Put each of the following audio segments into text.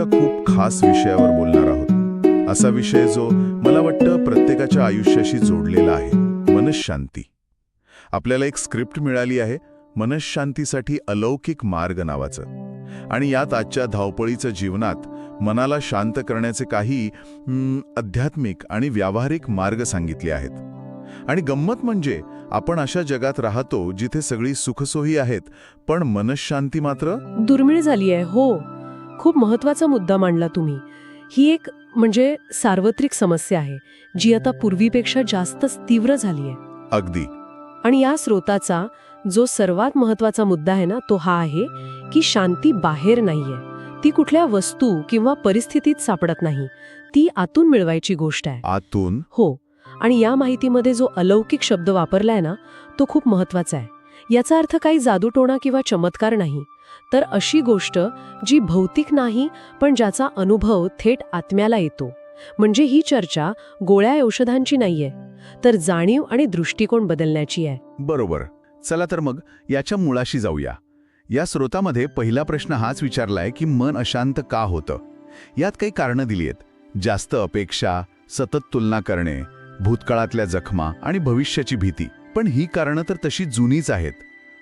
एका खूप खास विषयावर बोलणार आहोत? असा विषय जो मला वाटतं प्रत्येकाच्या आयुष्याशी जोडलेला आहे मनशांती. आपल्याला एक स्क्रिप्ट मिळाली आहे मनशांतीसाठी अलौकिक मार्ग नावाचं. आणि यात आजच्या धावपळीच्या जीवनात मनाला शांत करण्याचे काही अध्यात्मिक आध्यात्मिक आणि व्यावहारिक मार्ग सांगितले आहेत. आणि गंमत म्हणजे आपण अशा जगात राहतो जिथे सगळी सुखसोयी आहेत पण मनशांती मात्र दुर्मिळ झाली आहे हो. खूप महत्त्वाचा मुद्दा मांडला तुम्ही. ही एक म्हणजे सार्वत्रिक समस्या आहे जी आता पूर्वीपेक्षा जास्तच तीव्र झाली आहे. अगदी. आणि या स्रोताचा जो सर्वात महत्त्वाचा मुद्दा आहे ना तो हा आहे की शांती बाहेर नाहीये. ती कुठल्या वस्तू किंवा परिस्थितीत सापडत नाही. ती आतून मिळवायची गोष्ट आहे. आतून? हो. आणि या माहितीमध्ये जो अलौकिक शब्द वापरलाय ना तो खूप महत्त्वाचा आहे. याचा अर्थ काही जादूटोणा किंवा चमत्कार नाही. तर अशी गोष्ट जी भौतिक नाही पण ज्याचा अनुभव थेट आत्म्याला येतो. म्हणजे ही चर्चा गोळ्या औषधांची नाहीये तर जाणीव आणि दृष्टिकोन बदलण्याची आहे. बरोबर. चला तर मग याच्या मुळाशी जाऊया. या स्रोतामध्ये पहिला प्रश्न हाच विचारलाय की मन अशांत का होतं? यात काही कारणं दिली आहेत जास्त अपेक्षा सतत तुलना करणे भूतकाळातल्या जखमा आणि भविष्याची भीती. पण ही कारणं तर तशी जुनीच आहेत.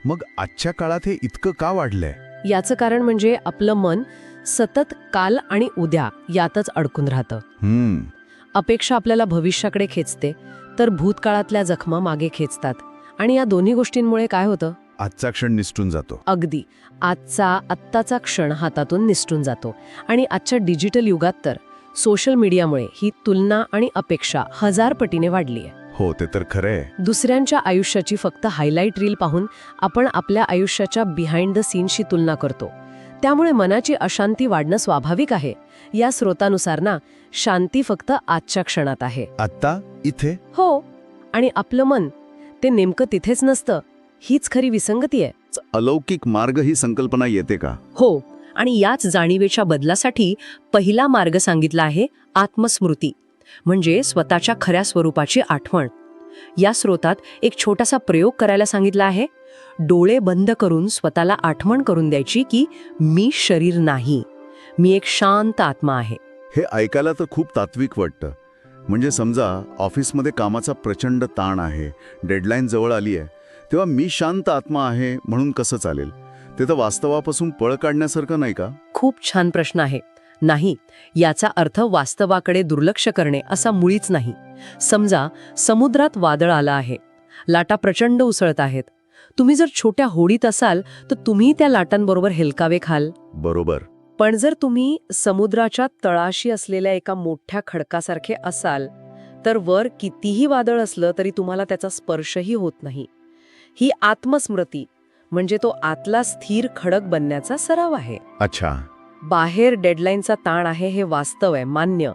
मग आजच्या काळात हे इतकं का वाढलंय? याचं कारण म्हणजे आपलं मन सतत काल आणि उद्या यातच अडकून राहतं. हम्म. अपेक्षा आपल्याला भविष्याकडे खेचते तर भूतकाळातल्या जखमा मागे खेचतात. आणि या दोन्ही गोष्टींमुळे काय होतं? आजचा क्षण निसटून जातो. अगदी. आजचा आत्ताचा क्षण हातातून निसटून जातो. आणि आजच्या डिजिटल युगात तर सोशल मीडियामुळे ही तुलना आणि अपेक्षा हजार पटीने वाढली आहे हो ते तर खरंय. दुसऱ्यांच्या आयुष्याची फक्त हायलाईट रील पाहून आपण आपल्या आयुष्याच्या बिहाइंड द सीनशी तुलना करतो. त्यामुळे मनाची अशांती वाढणं स्वाभाविक आहे. या स्रोतानुसार ना शांती फक्त आजच्या क्षणात आहे. आत्ता? इथे? हो. आणि आपलं मन ते नेमकं तिथेच नसतं. हीच खरी विसंगती आहे. अलौकिक मार्ग ही संकल्पना येते का? हो. आणि याच जाणीवेच्या बदलासाठी पहिला मार्ग सांगितला आहे आत्मस्मृती. म्हणजे स्वतःच्या खऱ्या स्वरूपाची आठवण. या स्रोतात एक छोटासा प्रयोग करायला सांगितला आहे. डोळे बंद करून स्वतःला आठवण करून द्यायची की मी शरीर नाही. मी एक शांत आत्मा आहे. हे ऐकायला तर खूप तात्विक वाटतं. म्हणजे समजा ऑफिसमध्ये कामाचा प्रचंड ताण आहे डेडलाईन जवळ आली आहे तेव्हा मी शांत आत्मा आहे म्हणून कसं चालेल? ते तर वास्तवापासून पळ काढण्यासारखं नाही का? खूप छान प्रश्न आहे. नाही याचा अर्थ वास्तवाकडे दुर्लक्ष करणे असा मुळीच नाही. समजा समुद्रात वादळ आलं आहे. लाटा प्रचंड उसळत आहेत. तुम्ही जर छोट्या होडीत असाल तर तुम्ही त्या लाटांबरोबर हेलकावे खाल. बरोबर. पण जर तुम्ही समुद्राच्या तळाशी असलेल्या एका मोठ्या खडकासारखे असाल तर वर कितीही वादळ असलं तरी तुम्हाला त्याचा स्पर्शही होत नाही. ही आत्मस्मृती म्हणजे तो आतला स्थिर खडक बनण्याचा सराव आहे. अच्छा. बाहेर डेडलाईनचा ताण आहे हे वास्तव आहे मान्य.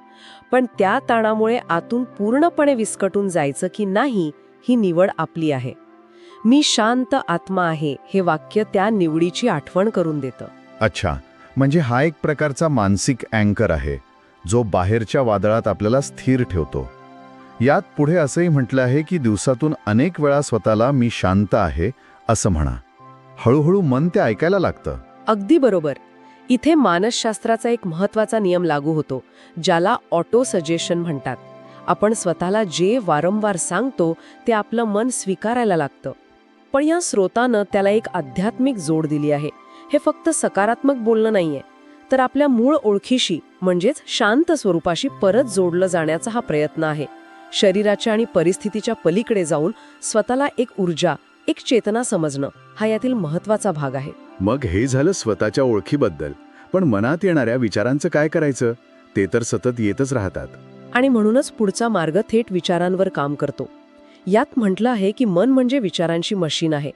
पण त्या ताणामुळे आतून पूर्णपणे विस्कटून जायचं की नाही ही निवड आपली आहे. मी शांत आत्मा आहे हे वाक्य त्या निवडीची आठवण करून देतं. अच्छा म्हणजे हा एक प्रकारचा मानसिक अँकर आहे जो बाहेरच्या वादळात आपल्याला स्थिर ठेवतो. यात पुढे असंही म्हटलं आहे की दिवसातून अनेक वेळा स्वतःला मी शांत आहे असं म्हणा. हळूहळू मन ते ऐकायला लागतं. अगदी बरोबर. इथे मानसशास्त्राचा एक महत्त्वाचा नियम लागू होतो ज्याला ऑटो सजेशन म्हणतात. आपण स्वतःला जे वारंवार सांगतो ते आपलं मन स्वीकारायला लागतं. पण या स्रोतानं त्याला एक आध्यात्मिक जोड दिली आहे. हे फक्त सकारात्मक बोलणं नाहीये. तर आपल्या मूळ ओळखीशी म्हणजेच शांत स्वरूपाशी परत जोडलं जाण्याचा हा प्रयत्न आहे. शरीराच्या आणि परिस्थितीच्या पलीकडे जाऊन स्वतःला एक ऊर्जा एक चेतना समजणं हा यातील महत्त्वाचा भाग आहे. मग हे झालं स्वतःच्या ओळखीबद्दल. पण मनात येणाऱ्या विचारांचं काय करायचं? ते तर सतत येतच राहतात. आणि म्हणूनच पुढचा मार्ग थेट विचारांवर काम करतो. यात म्हटलं आहे की मन म्हणजे विचारांची मशीन आहे.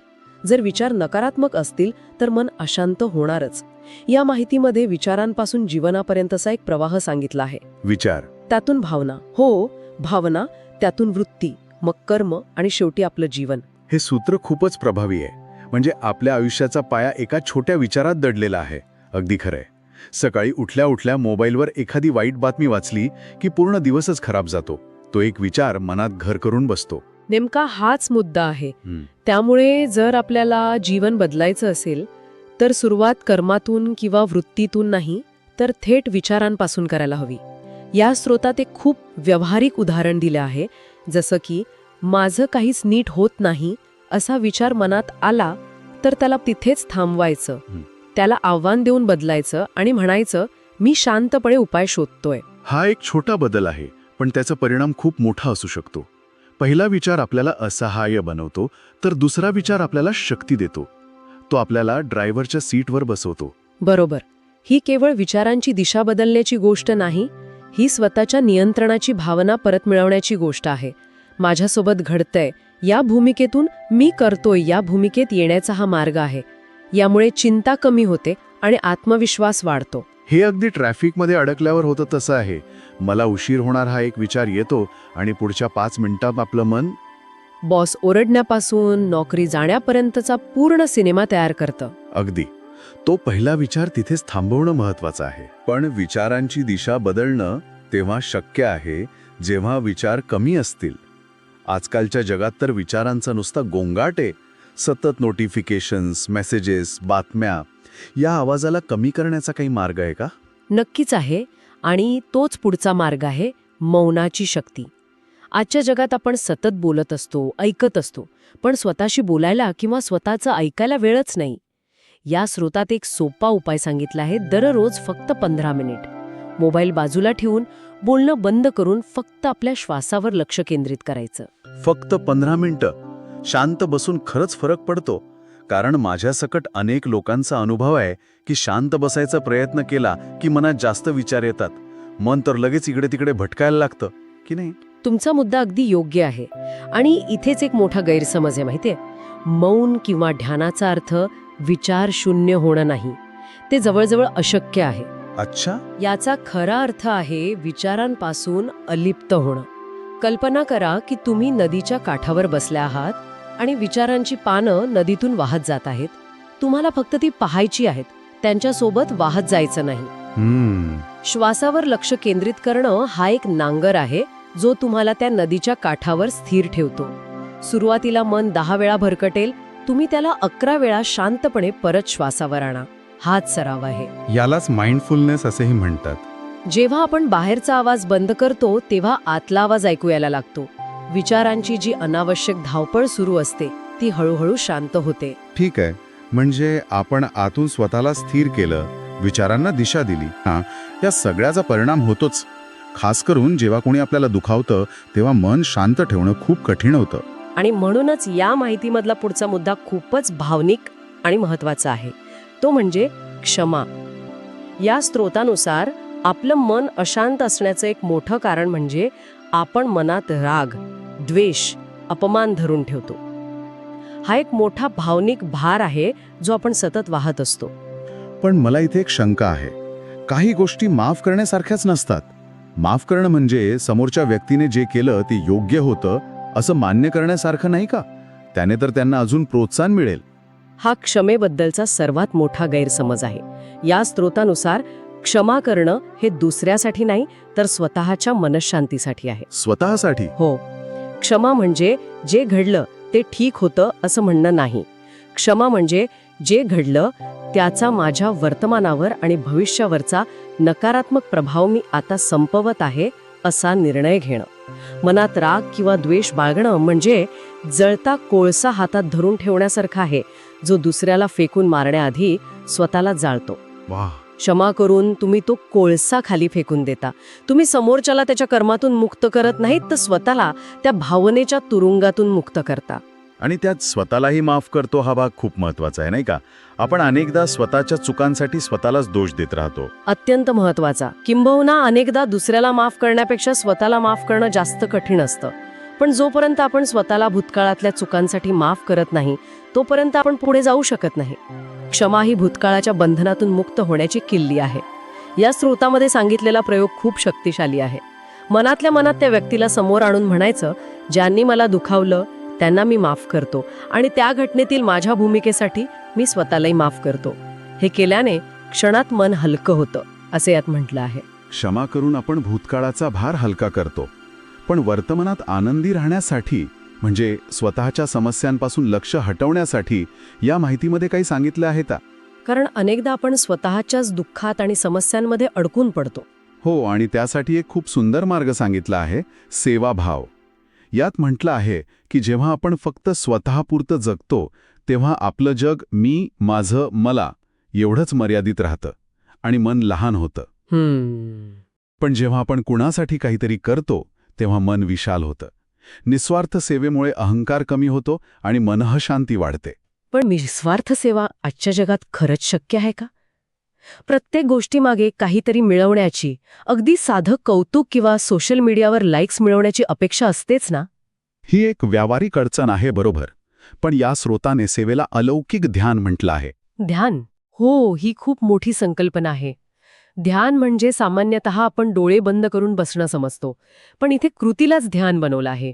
जर विचार नकारात्मक असतील तर मन अशांत होणारच. या माहितीमध्ये विचारांपासून जीवनापर्यंतचा एक प्रवाह सांगितला आहे. विचार. त्यातून भावना. हो भावना त्यातून वृत्ती मग कर्म आणि शेवटी आपलं जीवन. हे सूत्र खूपच प्रभावी आहे. म्हणजे आपल्या आयुष्याचा पाया एका छोट्या विचारात दडलेला आहे. अगदी खरंय. सकाळी उठल्या उठल्या मोबाईलवर एखादी वाईट बातमी वाचली की पूर्ण दिवसच खराब जातो. तो एक विचार मनात घर करून बसतो. नेमका हाच मुद्दा आहे. त्यामुळे जर आपल्याला जीवन बदलायचं असेल तर सुरुवात कर्मातून किंवा वृत्तीतून नाही तर थेट विचारांपासून करायला हवी. या स्रोतात एक खूप व्यावहारिक उदाहरण दिलं आहे जसं की माझं काहीच नीट होत नाही असा विचार मनात आला तर त्याला तिथेच थांबवायचं. त्याला आव्हान देऊन बदलायचं आणि म्हणायचं मी शांतपणे उपाय शोधतोय. हा एक छोटा बदल आहे पण त्याचा परिणाम खूप मोठा असू शकतो. पहिला विचार आपल्याला असहाय्य बनवतो तर दुसरा विचार आपल्याला शक्ती देतो. तो आपल्याला ड्रायव्हरच्या सीटवर बसवतो. बरोबर. ही केवळ विचारांची दिशा बदलण्याची गोष्ट नाही ही स्वतःच्या नियंत्रणाची भावना परत मिळवण्याची गोष्ट आहे. माझ्यासोबत घडतंय या भूमिकेतून मी करतोय या भूमिकेत येण्याचा हा मार्ग आहे. यामुळे चिंता कमी होते आणि आत्मविश्वास वाढतो. हे अगदी ट्रॅफिकमध्ये अडकल्यावर होतं तसं आहे. मला उशीर होणार हा एक विचार येतो आणि पुढच्या पाच मिनिटात आपलं मन? बॉस ओरडण्यापासून नोकरी जाण्यापर्यंतचा पूर्ण सिनेमा तयार करतं. अगदी. तो पहिला विचार तिथेच थांबवणं महत्वाचं आहे. पण विचारांची दिशा बदलणं तेव्हा शक्य आहे जेव्हा विचार कमी असतील. आजकालच्या जगात तर विचारांचा नुसता गोंगाट आहे. सतत नोटिफिकेशन्स मेसेजेस बातम्या या आवाजाला कमी करण्याचा काही मार्ग आहे का? नक्कीच आहे आणि तोच पुढचा मार्ग आहे मौनाची शक्ती. आजच्या जगात आपण सतत बोलत असतो ऐकत असतो पण स्वतःशी बोलायला किंवा स्वतःचं ऐकायला वेळच नाही. या स्रोतात एक सोपा उपाय सांगितला आहे दररोज फक्त पंधरा मिनिट. मोबाईल बाजूला ठेवून बोलणं बंद करून फक्त आपल्या श्वासावर लक्ष केंद्रित करायचं. फक्त पंधरा मिनिटं. शांत बसून खरंच फरक पडतो. कारण माझ्यासकट अनेक लोकांचा अनुभव आहे की शांत बसायचा प्रयत्न केला की मनात जास्त विचार येतात. मन तर लगेच इकडे तिकडे भटकायला लागतं की नाही? तुमचा मुद्दा अगदी योग्य आहे. आणि इथेच एक मोठा गैरसमज आहे माहितीये? मौन किंवा ध्यानाचा अर्थ विचार शून्य होणं नाही. ते जवळजवळ अशक्य आहे. अच्छा. याचा खरा अर्थ आहे विचारांपासून अलिप्त होणं. कल्पना करा की तुम्ही नदीच्या काठावर बसल्या आहात आणि विचारांची पानं नदीतून वाहत जात आहेत. तुम्हाला फक्त ती पाहायची आहेत. त्यांच्यासोबत वाहत जायचं नाही. श्वासावर लक्ष केंद्रित करणं हा एक नांगर आहे जो तुम्हाला त्या नदीच्या काठावर स्थिर ठेवतो. सुरुवातीला मन दहा वेळा भरकटेल तुम्ही त्याला अकरा वेळा शांतपणे परत श्वासावर आणा. हाच सराव आहे. यालाच माइंडफुलनेस असेही म्हणतात. जेव्हा आपण बाहेरचा आवाज बंद करतो तेव्हा आतला आवाज ऐकू यायला लागतो. विचारांची जी अनावश्यक धावपळ सुरू असते ती हळूहळू शांत होते. ठीक आहे. म्हणजे आपण आतून स्वतःला स्थिर केलं विचारांना दिशा दिली. हा या सगळ्याचा परिणाम होतोच. खास करून जेव्हा कोणी आपल्याला दुखावतं तेव्हा मन शांत ठेवणं खूप कठीण होतं. आणि म्हणूनच या माहितीमधला पुढचा मुद्दा खूपच भावनिक आणि महत्त्वाचा आहे. तो म्हणजे क्षमा. या स्रोतानुसार आपलं मन अशांत असण्याचं एक मोठं कारण म्हणजे आपण मनात राग द्वेष अपमान धरून ठेवतो. हा एक मोठा भावनिक भार आहे जो आपण सतत वाहत असतो. पण मला इथे एक शंका आहे. काही गोष्टी माफ करण्यासारख्याच नसतात. माफ करणं म्हणजे समोरच्या व्यक्तीने जे केलं ते योग्य होतं असं मान्य करण्यासारखं नाही का? त्याने तर त्यांना अजून प्रोत्साहन मिळेल. हा क्षमेबद्दलचा सर्वात मोठा गैरसमज आहे. या स्रोतानुसार क्षमा करणं हे दुसऱ्यासाठी नाही तर स्वतःच्या मनशांतीसाठी आहे. स्वतःसाठी? हो. क्षमा म्हणजे जे घडलं ते ठीक होतं असं म्हणणं नाही. क्षमा म्हणजे जे घडलं त्याचा माझ्या वर्तमानावर आणि भविष्यावरचा नकारात्मक प्रभाव मी आता संपवत आहे असा निर्णय घेणं. मनात राग किंवा द्वेष बाळगणं म्हणजे जळता कोळसा हातात धरून ठेवण्यासारखा आहे जो दुसऱ्याला फेकून मारण्याआधी स्वतःला जाळतो. वा क्षमा करून तुम्ही तो कोळसा खाली फेकून देता. तुम्ही समोरच्याला त्याच्या कर्मातून मुक्त करत नाहीत तर स्वतःला त्या भावनेच्या तुरुंगातून मुक्त करता. आणि त्यात स्वतःलाही माफ करतो हा भाग खूप महत्त्वाचा आहे नाही का? आपण अनेकदा स्वतःच्या चुकांसाठी स्वतःलाच दोष देत राहतो. अत्यंत महत्त्वाचा किंबहुना अनेकदा दुसऱ्याला माफ करण्यापेक्षा स्वतःला माफ करणं जास्त कठीण असतं. पण जोपर्यंत आपण स्वतःला भूतकाळातल्या चुकांसाठी माफ करत नाही तोपर्यंत आपण पुढे जाऊ शकत नाही. क्षमा ही भूतकाळाच्या बंधनातून मुक्त होण्याची किल्ली आहे. या स्रोतामध्ये सांगितलेला प्रयोग खूप शक्तिशाली आहे. मनातल्या मनात त्या व्यक्तीला समोर आणून म्हणायचं ज्यांनी मला दुखावलं त्यांना मी माफ करतो आणि त्या घटनेतील माझ्या भूमिकेसाठी मी स्वतःलाही माफ करतो. हे केल्याने क्षणात मन हलकं होतं असे यात म्हटलं आहे. क्षमा करून आपण भूतकाळाचा भार हलका करतो. पण वर्तमानात आनंदी राहण्यासाठी म्हणजे स्वतःच्या समस्यांपासून लक्ष हटवण्यासाठी या माहितीमध्ये काही सांगितलं आहे का? कारण अनेकदा आपण स्वतःच्याच दुःखात आणि समस्यांमध्ये अडकून पडतो. हो आणि त्यासाठी एक खूप सुंदर मार्ग सांगितला आहे सेवाभाव यात म्हटलं आहे की जेव्हा आपण फक्त स्वतःपुरतं जगतो तेव्हा आपलं जग मी माझं मला एवढंच मर्यादित राहतं आणि मन लहान होतं. पण जेव्हा आपण कुणासाठी काहीतरी करतो तेव्हा मन विशाल होतं. निस्वार्थ सेवेमुळे अहंकार कमी होतो आणि मनः शांती वाढते. पण निस्वार्थ सेवा आजच्या जगात खरंच शक्य आहे का? प्रत्येक गोष्टीमागे काहीतरी मिळवण्याची अगदी साधं कौतुक किंवा सोशल मीडियावर लाईक्स मिळवण्याची अपेक्षा असतेच ना? ही एक व्यावहारिक अडचण आहे बरोबर पण या स्रोताने सेवेला अलौकिक ध्यान म्हटलं आहे. ध्यान? हो ही खूप मोठी संकल्पना आहे. ध्यान म्हणजे सामान्यतः आपण डोळे बंद करून बसणं समजतो पण इथे कृतीलाच ध्यान बनवलं आहे.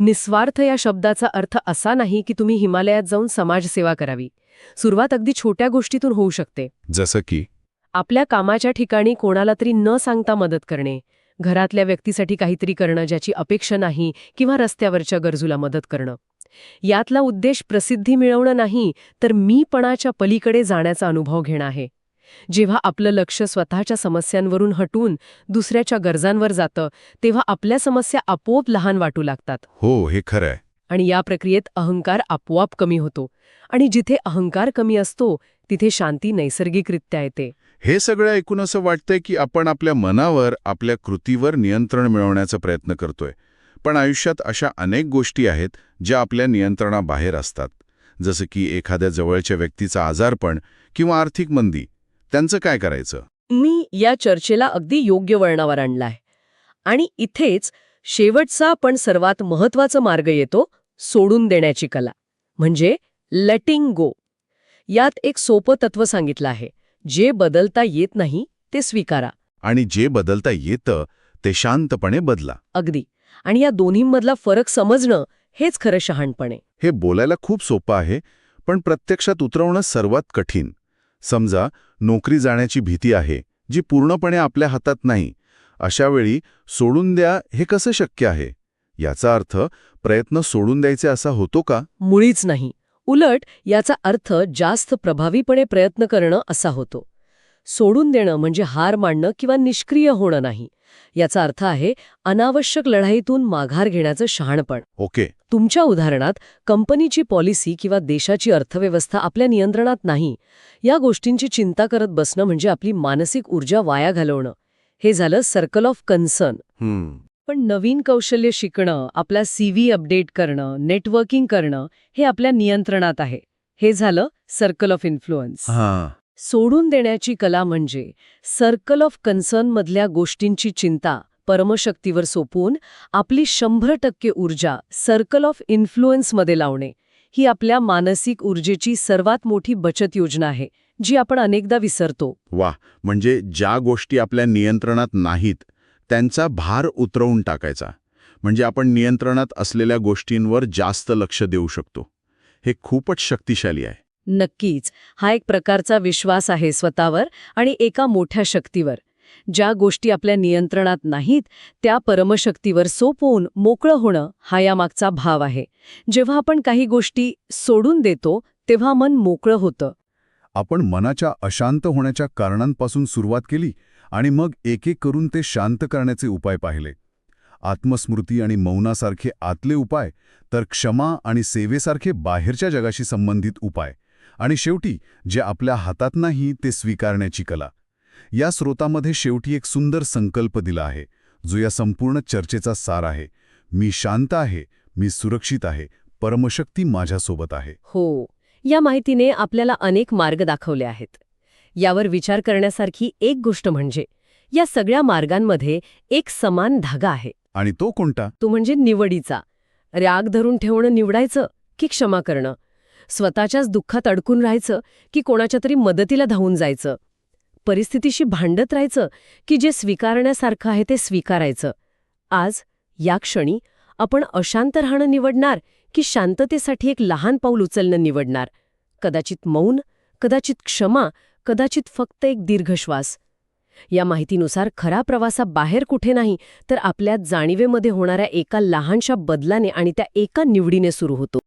निस्वार्थ या शब्दाचा अर्थ असा नाही की तुम्ही हिमालयात जाऊन समाजसेवा करावी. सुरुवात अगदी छोट्या गोष्टीतून होऊ शकते. जसं की? आपल्या कामाच्या ठिकाणी कोणाला तरी न सांगता मदत करणे घरातल्या व्यक्तीसाठी काहीतरी करणं ज्याची अपेक्षा नाही किंवा रस्त्यावरच्या गरजूला मदत करणं. यातला उद्देश प्रसिद्धी मिळवणं नाही तर मीपणाच्या पलीकडे जाण्याचा अनुभव घेणं आहे. जेव्हा आपलं लक्ष स्वतःच्या समस्यांवरून हटून दुसऱ्याच्या गरजांवर जातं तेव्हा आपल्या समस्या आपोआप लहान वाटू लागतात. हो हे खरं आहे आणि या प्रक्रियेत अहंकार आपोआप कमी होतो. आणि जिथे अहंकार कमी असतो तिथे शांती नैसर्गिकरित्या येते. हे सगळं ऐकून असं वाटतंय की आपण आपल्या मनावर आपल्या कृतीवर नियंत्रण मिळवण्याचा प्रयत्न करतोय. पण आयुष्यात अशा अनेक गोष्टी आहेत ज्या आपल्या नियंत्रणाबाहेर असतात. जसं की एखाद्या जवळच्या व्यक्तीचा आजारपण किंवा आर्थिक मंदी. त्यांचं काय करायचं? मी या चर्चेला अगदी योग्य वळणावर आणलाय. आणि इथेच शेवटचा पण सर्वात महत्त्वाचा मार्ग येतो सोडून देण्याची कला. म्हणजे लेटिंग गो यात एक सोपं तत्व सांगितलं आहे. जे बदलता येत नाही ते स्वीकारा. आणि जे बदलता येतं ते शांतपणे बदला. अगदी. आणि या दोन्हींमधला फरक समजणं हेच खरं शहाणपणे. हे बोलायला खूप सोपं आहे पण प्रत्यक्षात उतरवणं सर्वात कठीण. समजा नोकरी जाण्याची भीती आहे जी पूर्णपणे आपल्या हातात नाही अशा वेळी सोडून द्या हे कसं शक्य आहे? याचा अर्थ प्रयत्न सोडून द्यायचे असा होतो का? मुळीच नाही. उलट याचा अर्थ जास्त प्रभावीपणे प्रयत्न करणं असा होतो. सोडून देणं म्हणजे हार मांडणं किंवा निष्क्रिय होणं नाही. याचा अर्थ आहे अनावश्यक लढाईतून माघार घेण्याचं शहाणपण. ओके. तुमच्या उदाहरणात कंपनीची पॉलिसी किंवा देशाची अर्थव्यवस्था आपल्या नियंत्रणात नाही. या गोष्टींची चिंता करत बसणं म्हणजे आपली मानसिक ऊर्जा वाया घालवणं. हे झालं सर्कल ऑफ कन्सर्न. पण नवीन कौशल्य शिकणं आपला सीव्ही अपडेट करणं नेटवर्किंग करणं हे आपल्या नियंत्रणात आहे. हे झालं सर्कल ऑफ इन्फ्लुअन्स. सोडून देण्याची कला म्हणजे सर्कल ऑफ कन्सर्नमधल्या गोष्टींची चिंता परमशक्तीवर सोपवून आपली शंभर टक्के ऊर्जा सर्कल ऑफ इन्फ्लुएन्समध्ये लावणे. ही आपल्या मानसिक ऊर्जेची सर्वात मोठी बचत योजना आहे जी आपण अनेकदा विसरतो. वा म्हणजे ज्या गोष्टी आपल्या नियंत्रणात नाहीत त्यांचा भार उतरवून टाकायचा. म्हणजे आपण नियंत्रणात असलेल्या गोष्टींवर जास्त लक्ष देऊ शकतो. हे खूपच शक्तिशाली आहे. नक्कीच हा एक प्रकारचा विश्वास आहे स्वतःवर आणि एका मोठ्या शक्तीवर. ज्या गोष्टी आपल्या नियंत्रणात नाहीत त्या परमशक्तीवर सोपवून मोकळं होणं हा यामागचा भाव आहे. जेव्हा आपण काही गोष्टी सोडून देतो तेव्हा मन मोकळं होतं. आपण मनाच्या अशांत होण्याच्या कारणांपासून सुरुवात केली आणि मग एक एक करून ते शांत करण्याचे उपाय पाहिले. आत्मस्मृती आणि मौनासारखे आतले उपाय तर क्षमा आणि सेवेसारखे बाहेरच्या जगाशी संबंधित उपाय. आणि शेवटी जे आपल्या हातात नाही ते स्वीकारण्याची कला. या स्रोतामध्ये शेवटी एक सुंदर संकल्प दिला आहे जो या संपूर्ण चर्चेचा सार आहे. मी शांत आहे मी सुरक्षित आहे परमशक्ती माझ्यासोबत आहे. हो या माहितीने आपल्याला अनेक मार्ग दाखवले आहेत. यावर विचार करण्यासारखी एक गोष्ट म्हणजे या सगळ्या मार्गांमध्ये एक समान धागा आहे. आणि तो कोणता? तो म्हणजे निवडीचा. राग धरून ठेवणं निवडायचं की क्षमा करणं? स्वतःच्याच दुःखात अडकून राहायचं की कोणाच्या तरी मदतीला धावून जायचं? परिस्थितीशी भांडत राहायचं की जे स्वीकारण्यासारखं आहे ते स्वीकारायचं? आज या क्षणी आपण अशांत राहणं निवडणार की शांततेसाठी एक लहान पाऊल उचलणं निवडणार? कदाचित मौन कदाचित क्षमा कदाचित फक्त एक दीर्घ श्वास या माहितीनुसार खरा प्रवासा बाहेर कुठे नाही तर आपल्या जाणीवेमध्ये होणाऱ्या एका लहानशा बदलाने आणि त्या एका निवडीने सुरू होतो.